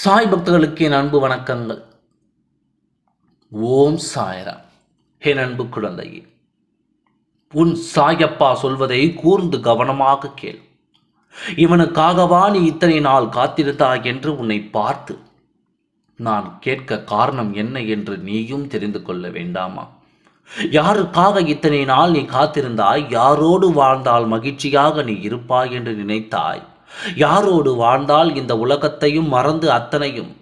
சாய் பக்தர்களுக்கு என் அன்பு வணக்கங்கள். ஓம் சாயராம். என் அன்பு குழந்தையே உன் சாயப்பா சொல்வதை கூர்ந்து கவனமாக கேள். இவனுக்காகவா நீ இத்தனை நாள் காத்திருந்தாய் என்று உன்னை பார்த்து நான் கேட்க காரணம் என்ன என்று நீயும் தெரிந்து கொள்ள வேண்டாமா? யாருக்காக இத்தனை நாள் நீ காத்திருந்தாய்? யாரோடு வாழ்ந்தால் மகிழ்ச்சியாக நீ இருப்பாய் என்று நினைத்தாய்? யாரோடு வாழ்ந்தால் இந்த உலகத்தையும் மறந்து அத்தனையும்?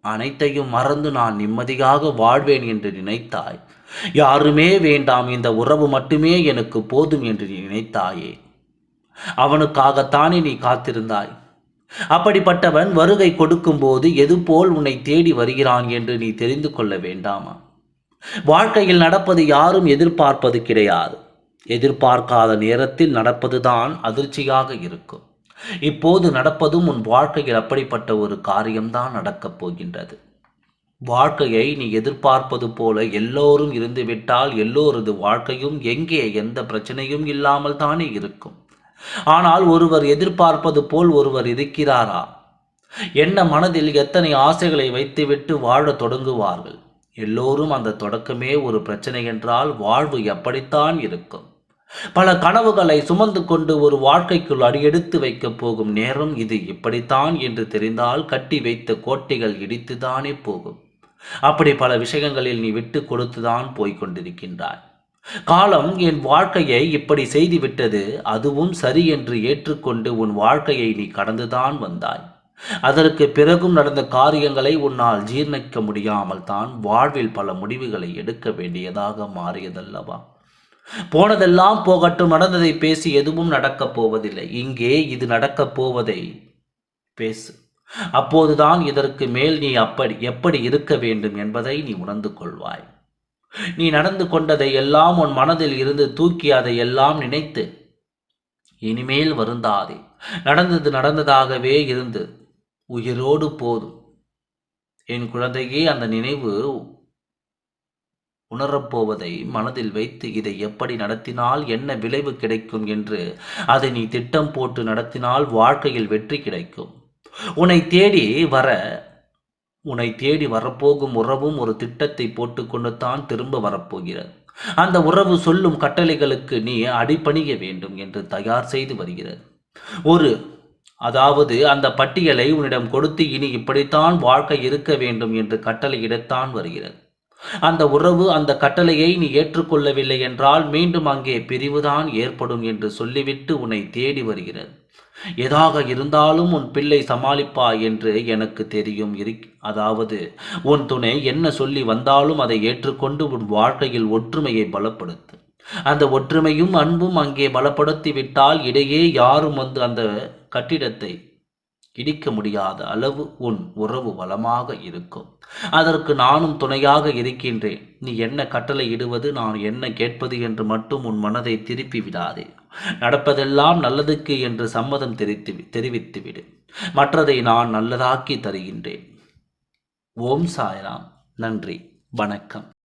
அனைத்தையும் மறந்து நான் நிம்மதியாக வாழ்வேன் என்று நினைத்தாய். யாருமே வேண்டாம் இந்த உறவு மட்டுமே எனக்கு போதும் என்று நினைத்தாயே. அவனுக்காகத்தானே நீ காத்திருந்தாய். அப்படிப்பட்டவன் வருகை கொடுக்கும்போது எதுபோல் உன்னை தேடி வருகிறான் என்று நீ தெரிந்து கொள்ள வேண்டாமா? வாழ்க்கையில் நடப்பது யாரும் எதிர்பார்ப்பது கிடையாது. எதிர்பார்க்காத நேரத்தில் நடப்பதுதான் அதிர்ச்சியாக இருக்கும். இப்போது நடப்பதும் உன் வாழ்க்கையில் அப்படிப்பட்ட ஒரு காரியம்தான் நடக்கப் போகின்றது. வாழ்க்கையை நீ எதிர்பார்ப்பது போல எல்லோரும் இருந்துவிட்டால் எல்லோரது வாழ்க்கையும் எங்கே எந்த பிரச்சனையும் இல்லாமல் தானே இருக்கும். ஆனால் ஒருவர் எதிர்பார்ப்பது போல் ஒருவர் இருக்கிறாரா? என்ன மனதில் எத்தனை ஆசைகளை வைத்துவிட்டு வாழ தொடங்குவார்கள்? எல்லோரும் அந்த தொடக்கமே ஒரு பிரச்சனை என்றால் வாழ்வு எப்படித்தான் இருக்கும். பல கனவுகளை சுமந்து கொண்டு ஒரு வாழ்க்கைக்குள் அடியெடுத்து வைக்கப் போகும் நேரம் இது. இப்படித்தான் என்று தெரிந்தால் கட்டி வைத்த கோட்டைகள் இடித்துதானே போகும். அப்படி பல விஷயங்களில் நீ விட்டு கொடுத்துதான் போய்கொண்டிருக்கின்றாய் காலம் என் வாழ்க்கையை இப்படி செய்துவிட்டது அதுவும் சரி என்று ஏற்றுக்கொண்டு உன் வாழ்க்கையை நீ கடந்துதான் வந்தாய். அதற்கு பிறகும் நடந்த காரியங்களை உன்னால் ஜீர்ணிக்க முடியாமல் தான் வாழ்வில் பல முடிவுகளை எடுக்க வேண்டியதாக மாறியதல்லவா? போனதெல்லாம் போகட்டும் நடந்ததை பேசி எதுவும் நடக்கப் போவதில்லை. இங்கே இது நடக்கப் போவதை பேசு. அப்போதுதான் இதற்கு மேல் நீ அப்படி எப்படி இருக்க வேண்டும் என்பதை நீ உணர்ந்து கொள்வாய். நீ நடந்து கொண்டதை எல்லாம் உன் மனதில் இருந்து தூக்கி அதை எல்லாம் நினைத்து இனிமேல் வருந்தாதே. நடந்தது நடந்ததாகவே இருந்து உயிரோடு போதும் என் குழந்தையே அந்த நினைவு உணரப்போவதை மனதில் வைத்து இதை எப்படி நடத்தினால் என்ன விளைவு கிடைக்கும் என்று அதை நீ திட்டம் போட்டு நடத்தினால் வாழ்க்கையில் வெற்றி கிடைக்கும். உன்னை தேடி வர உன்னை தேடி வரப்போகும் உறவும் ஒரு திட்டத்தை போட்டுக்கொண்டு தான் திரும்ப வரப்போகிறது அந்த உறவு சொல்லும் கட்டளைகளுக்கு நீ அடிப்பணிய வேண்டும் என்று தயார் செய்து வருகிறது ஒரு அதாவது அந்த பட்டியலை உன்னிடம் கொடுத்து இனி இப்படித்தான் வாழ்க்கை இருக்க வேண்டும் என்று கட்டளையிடத்தான் வருகிறது அந்த உறவு அந்த கட்டளையை நீ ஏற்றுக்கொள்ளவில்லை என்றால் மீண்டும் அங்கே பிரிவுதான் ஏற்படும் என்று சொல்லிவிட்டு உன்னை தேடி வருகிறது. எதாக இருந்தாலும் உன் பிள்ளை சமாளிப்பா என்று எனக்கு தெரியும். இரு அதாவது உன் துணை என்ன சொல்லி வந்தாலும் அதை ஏற்றுக்கொண்டு உன் வாழ்க்கையில் ஒற்றுமையை பலப்படுத்து. அந்த ஒற்றுமையும் அன்பும் அங்கே பலப்படுத்தி விட்டால் இடையே யாரும் வந்து அந்த கட்டிடத்தை இடிக்க முடியாத அளவு உன் உறவு வளமாக இருக்கும். அதற்கு நானும் துணையாக இருக்கின்றேன். நீ என்ன கட்டளை இடுவது நான் என்ன கேட்பது என்று மட்டும் உன் மனதை திருப்பி விடாதே. நடப்பதெல்லாம் நல்லதுக்கு என்று சம்மதம் தெரித்து தெரிவித்துவிடு மற்றதை நான் நல்லதாக்கி தருகின்றேன். ஓம் சாய்ராம். நன்றி. வணக்கம்.